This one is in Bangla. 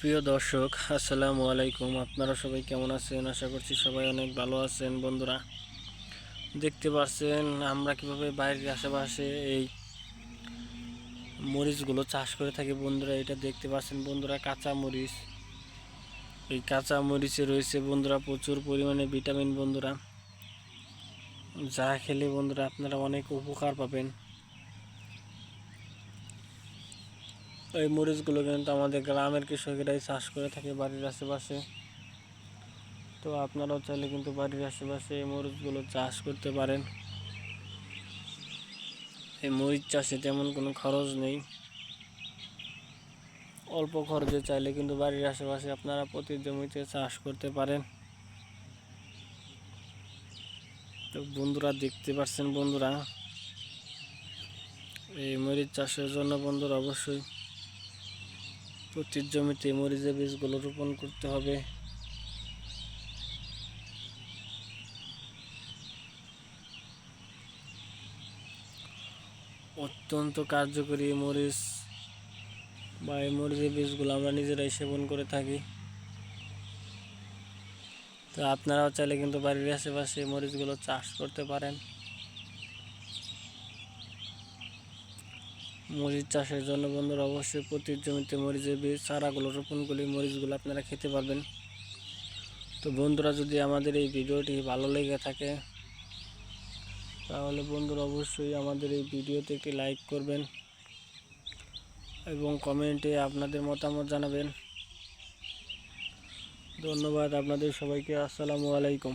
প্রিয় দর্শক, আসসালামু আলাইকুম। আপনারা সবাই কেমন আছেন? আশা করছি সবাই অনেক ভালো আছেন বন্ধুরা। দেখতে পাচ্ছেন আমরা কীভাবে বাইরের আশেপাশে এই মরিচগুলো চাষ করে থাকি বন্ধুরা। এটা দেখতে পাচ্ছেন বন্ধুরা, কাঁচা মরিচ। এই কাঁচা মরিচে রয়েছে বন্ধুরা প্রচুর পরিমাণে ভিটামিন বন্ধুরা। যা খেলে বন্ধুরা আপনারা অনেক উপকার পাবেন। এই মরিচগুলো কিন্তু আমাদের গ্রামের কৃষকেরাই চাষ করে থাকে বাড়ির আশেপাশে। তো আপনারাও চাইলে কিন্তু বাড়ির আশেপাশে এই মরিচগুলো চাষ করতে পারেন। এই মরিচ চাষে তেমন কোনো খরচ নেই। অল্প খরচে চাইলে কিন্তু বাড়ির আশেপাশে আপনারা প্রতি জমিতে চাষ করতে পারেন। তো বন্ধুরা দেখতে পাচ্ছেন বন্ধুরা, এই মরিচ চাষের জন্য বন্ধুরা অবশ্যই প্রতি জমিতে মরিচের বীজগুলো রোপণ করতে হবে। অত্যন্ত কার্যকরী মরিচ বা এই মরিচের বীজগুলো আমরা নিজেরাই সেবন করে থাকি। তো আপনারাও চাইলে কিন্তু বাড়ির আশেপাশে মরিচগুলো চাষ করতে পারেন। মরিচ চাষের জন্য বন্ধুরা অবশ্যই প্রতি জমিতে মরিচের বীজ চারাগুলো রোপণ মরিচগুলো আপনারা খেতে পারবেন। তো বন্ধুরা, যদি আমাদের এই ভিডিওটি ভালো লেগে থাকে, তাহলে বন্ধুরা অবশ্যই আমাদের এই ভিডিওতে একটি লাইক করবেন এবং কমেন্টে আপনাদের মতামত জানাবেন। ধন্যবাদ আপনাদের সবাইকে। আসসালামু আলাইকুম।